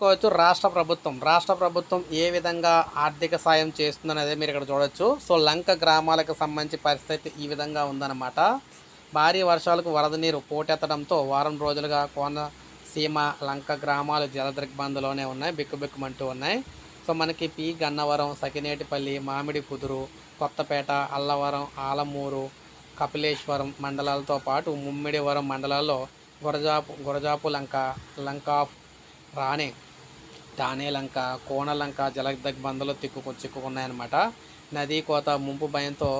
చూసుకోవచ్చు రాష్ట్ర ప్రభుత్వం. రాష్ట్ర ప్రభుత్వం ఏ విధంగా ఆర్థిక సాయం చేస్తుందనేది మీరు ఇక్కడ చూడొచ్చు. సో లంక గ్రామాలకు సంబంధించి పరిస్థితి ఈ విధంగా ఉందన్నమాట. భారీ వర్షాలకు వరద నీరు పోటెత్తడంతో వారం రోజులుగా కోన సీమ లంక గ్రామాలు జలదిగ్బంధంలోనే ఉన్నాయి. బిక్కుబిక్కుమంటూ ఉన్నాయి. సో మనకి పి గన్నవరం సకినేటిపల్లి మామిడి కుదురు కొత్తపేట అల్లవరం ఆలమూరు కపిలేశ్వరం మండలాలతో పాటు ముమ్మిడివరం మండలాల్లో గురజాపు గురజాపు లంక లంక రానే. రాణి కోణలంక లంక బందలో జలదిగ్బంధంలో తిక్కు చిక్కుకున్నాయన్నమాట. నదీ కోత ముంపు భయంతో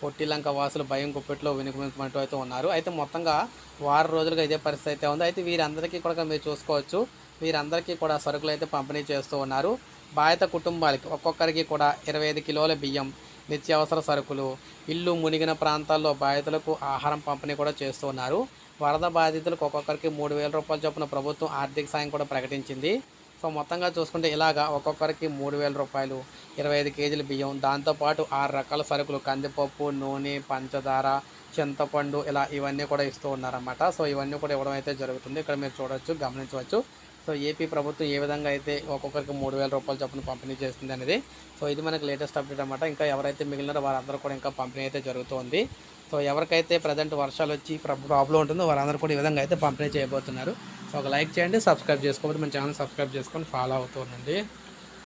పొట్టిలంక వాసులు భయం గుప్పెట్లో వెనుకమంటూ అయితే ఉన్నారు. అయితే మొత్తంగా వారం రోజులుగా ఇదే పరిస్థితి అయితే ఉంది. అయితే వీరందరికీ కూడా మీరు చూసుకోవచ్చు. వీరందరికీ కూడా సరుకులు అయితే పంపిణీ చేస్తూ ఉన్నారు. బాధిత కుటుంబాలకి ఒక్కొక్కరికి కూడా ఇరవై ఐదు కిలోల బియ్యం నిత్యావసర సరుకులు ఇల్లు మునిగిన ప్రాంతాల్లో బాధితులకు ఆహారం పంపిణీ కూడా చేస్తూ ఉన్నారు. వరద బాధితులకు ఒక్కొక్కరికి మూడు వేల రూపాయల చొప్పున ప్రభుత్వం ఆర్థిక సాయం కూడా ప్రకటించింది. సో మొత్తంగా చూసుకుంటే ఇలాగా ఒక్కొక్కరికి మూడు వేల రూపాయలు ఇరవై ఐదు కేజీల బియ్యం దాంతోపాటు ఆరు రకాల సరుకులు కందిపప్పు నూనె పంచదార చింతపండు ఇలా ఇవన్నీ కూడా ఇస్తూ ఉన్నారన్నమాట. సో ఇవన్నీ కూడా ఇవ్వడం అయితే జరుగుతుంది. ఇక్కడ మీరు చూడవచ్చు గమనించవచ్చు. సో ఏపీ ప్రభుత్వం ఏ విధంగా అయితే ఒక్కొక్కరికి మూడు వేల రూపాయల చొప్పున పంపిణీ చేస్తుంది అనేది సో ఇది మనకి లేటెస్ట్ అప్డేట్ అనమాట ఇంకా ఎవరైతే మిగిలినారో వారందరూ కూడా ఇంకా పంపిణీ అయితే జరుగుతుంది. సో ఎవరికైతే ప్రజెంట్ వర్షాలు వచ్చి ప్రాబ్లం ఉంటుందో వారందరూ కూడా ఈ విధంగా అయితే పంపిణీ చేయబోతున్నారు. సో ఒక లైక్ చేయండి సబ్స్క్రైబ్ చేసుకోకపోతే మన ఛానల్ సబ్స్క్రైబ్ చేసుకొని ఫాలో అవుతూ ఉండండి.